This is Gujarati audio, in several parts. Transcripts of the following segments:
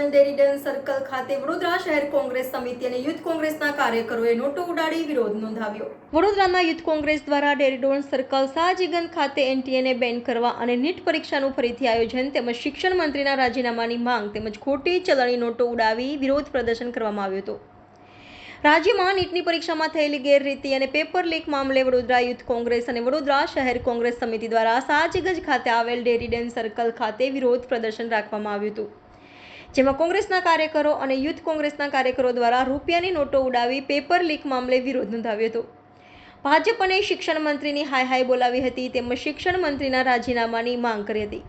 સર્કલ ખાતે વડોદરા શહેર કોંગ્રેસ સમિતિ અને યુથ કોંગ્રેસના કાર્યકરોએ નોટો ઉડાડી વિરોધ નોંધાવ્યો. વડોદરાના યુથ કોંગ્રેસ દ્વારા ડેરીડોન સર્કલ સાજીગંજ ખાતે એનટીએને બેન કરવા અને નીટ પરીક્ષાનું ફરીથી આયોજન તેમજ શિક્ષણ મંત્રીના રાજીનામાની માંગ તેમજ ખોટી ચલણી નોટો ઉડાવી વિરોધ પ્રદર્શન કરવામાં આવ્યું હતું. રાજ્યમાં નીટની પરીક્ષામાં થયેલી ગેરરીતિ અને પેપર લીક મામલે વડોદરા યુથ કોંગ્રેસ અને વડોદરા શહેર કોંગ્રેસ સમિતિ દ્વારા સાજગજ ખાતે આવેલ ડેરીડેન સર્કલ ખાતે વિરોધ પ્રદર્શન રાખવામાં આવ્યું હતું. જેમાં કોંગ્રેસના કાર્યકરો અને યુથ કોંગ્રેસના કાર્યકરો દ્વારા રૂપિયાની નોટો ઉડાવી પેપર લીક મામલે વિરોધ નોંધાવ્યો હતો. ભાજપ અને શિક્ષણ મંત્રીની હાય હાય બોલાવી હતી તેમજ શિક્ષણ મંત્રીના રાજીનામાની માંગ કરી હતી.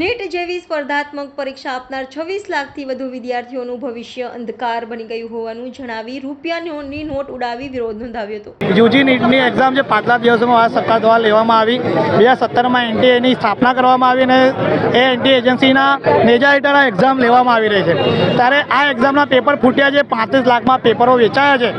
નીટ જેવી સ્પર્ધાત્મક પરીક્ષા આપનાર છવ્વીસ લાખથી વધુ વિદ્યાર્થીઓનું ભવિષ્ય અંધકાર બની ગયું હોવાનું જણાવી રૂપિયાની નોટ ઉડાવી વિરોધ નોંધાવ્યો હતો. યુજી નીટની એક્ઝામ જે પાછલા દિવસોમાં આ સરકાર દ્વારા લેવામાં આવી, બે હજાર સત્તરમાં એનટીએની સ્થાપના કરવામાં આવી અને એ એનટી એજન્સીના નેજા હેઠળ એક્ઝામ લેવામાં આવી રહી છે. ત્યારે આ એક્ઝામના પેપર ફૂટ્યા છે, પાંત્રીસ લાખમાં પેપરો વેચાયા છે.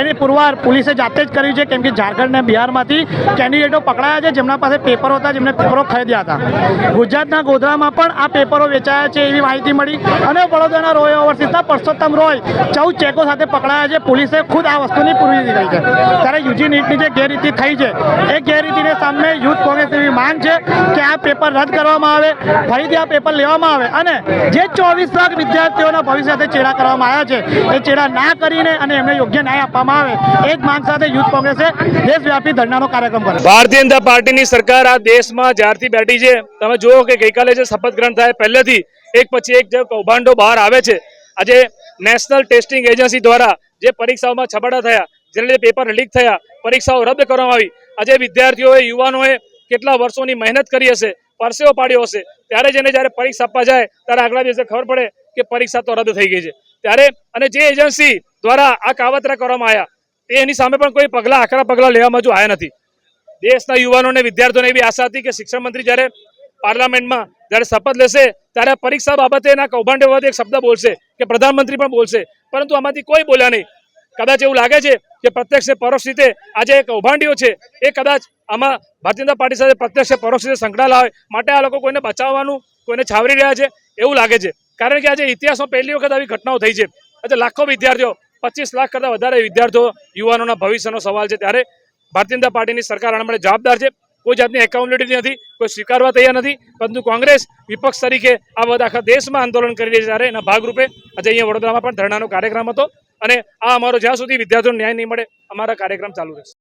એની પુરવાર પોલીસે જાતે જ કરી છે, કેમ કે ઝારખંડ અને બિહારમાંથી કેન્ડિડેટો પકડાયા છે, જેમના પાસે પેપરો હતા, જેમને પેપરો ખરીદ્યા હતા. ગુજરાતના ગોધરામાં પણ આ પેપરો વેચાયા છે એવી માહિતી મળી અને વડોદરાના રોય ઓવરસીઝના પરસોત્તમ રોય ચૌદ ચેકો સાથે પકડાયા છે. પોલીસે ખુદ આ વસ્તુની પૂરી દીધી છે. ત્યારે યુજી નીટની જે ગેરરીતિ થઈ છે, એ ગેરરીતિને સામે યુથ કોંગ્રેસ એવી માંગ છે કે પેપર રદ કરવામાં આવે, ફરીથી આ પેપર લેવામાં આવે અને જે ચોવીસ લાખ વિદ્યાર્થીઓના ભવિષ્ય સાથે ચેડા કરવામાં આવ્યા છે, એ ચેડા ના કરીને અને એમને યોગ્ય ન્યાય આપવામાં આવે એ જ માંગ સાથે યુથ કોંગ્રેસે દેશવ્યાપી ધરણાનો કાર્યક્રમ કર્યો. ભારતીય જનતા પાર્ટીની સરકાર આ દેશમાં જ્યારથી બેઠી છે, તમે જુઓ કે ગઈકાલે જે શપથ ગ્રહણ થાય, પહેલેથી એક પછી એક જે કૌભાંડો બહાર આવે છે, આજે નેશનલ ટેસ્ટિંગ એજન્સી દ્વારા જે પરીક્ષાઓમાં છબડા થયા, જેને પેપર લીક થયા, પરીક્ષાઓ રદ કરવામાં આવી. આજે વિદ્યાર્થીઓએ, યુવાનોએ કેટલા વર્ષોની મહેનત કરી હશે, પરસેવો પાડ્યો હશે, ત્યારે જેને જ્યારે પરીક્ષા આપવા જાય, ત્યારે આગલા દિવસે ખબર પડે કે પરીક્ષા તો રદ થઈ ગઈ છે. ત્યારે અને જે એજન્સી દ્વારા આ કાવતરા કરવામાં આવ્યા, તે એની સામે પણ કોઈ પગલાં, આકરા પગલાં લેવામાં જો આવ્યા નથી. દેશના યુવાનોને વિદ્યાર્થીઓને એવી આશા હતી કે શિક્ષણ મંત્રી જ્યારે પાર્લામેન્ટમાં જ્યારે શપથ લેશે, ત્યારે પરીક્ષા બાબતે એના કૌભાંડ એક શબ્દ બોલશે કે પ્રધાનમંત્રી પણ બોલશે. પરંતુ આમાંથી કોઈ બોલ્યા નહીં. કદાચ એવું લાગે છે કે પ્રત્યક્ષ પરોક્ષ રીતે આજે કૌભાંડીઓ છે. એ કદાચ આમાં ભારતીય જનતા પાર્ટી સાથે પ્રત્યક્ષ પરોક્ષ રીતે સંકળાયેલા હોય. માટે આ લોકો કોઈને બચાવવાનું, કોઈને છાવરી રહ્યા છે એવું લાગે છે. કારણ કે આજે ઇતિહાસમાં પહેલી વખત આવી ઘટનાઓ થઈ છે. આજે લાખો વિદ્યાર્થીઓ, પચીસ લાખ કરતાં વધારે વિદ્યાર્થીઓ યુવાનોના ભવિષ્યનો સવાલ છે. ત્યારે ભારતીય જનતા પાર્ટીની સરકાર આના માટે જવાબદાર છે. કોઈ જાતની એકાઉન્ટેબિલિટી નથી, કોઈ સ્વીકારવા તૈયાર નથી. પરંતુ કોંગ્રેસ વિપક્ષ તરીકે આ બધા આખા દેશમાં આંદોલન કરી રહી છે. ત્યારે એના ભાગરૂપે આજે અહીંયા વડોદરામાં પણ ધરણાનો કાર્યક્રમ હતો. અને આ અમારો જ્યાં સુધી વિદ્યાર્થીઓને ન્યાય નહીં મળે અમારા કાર્યક્રમ ચાલુ રહેશે.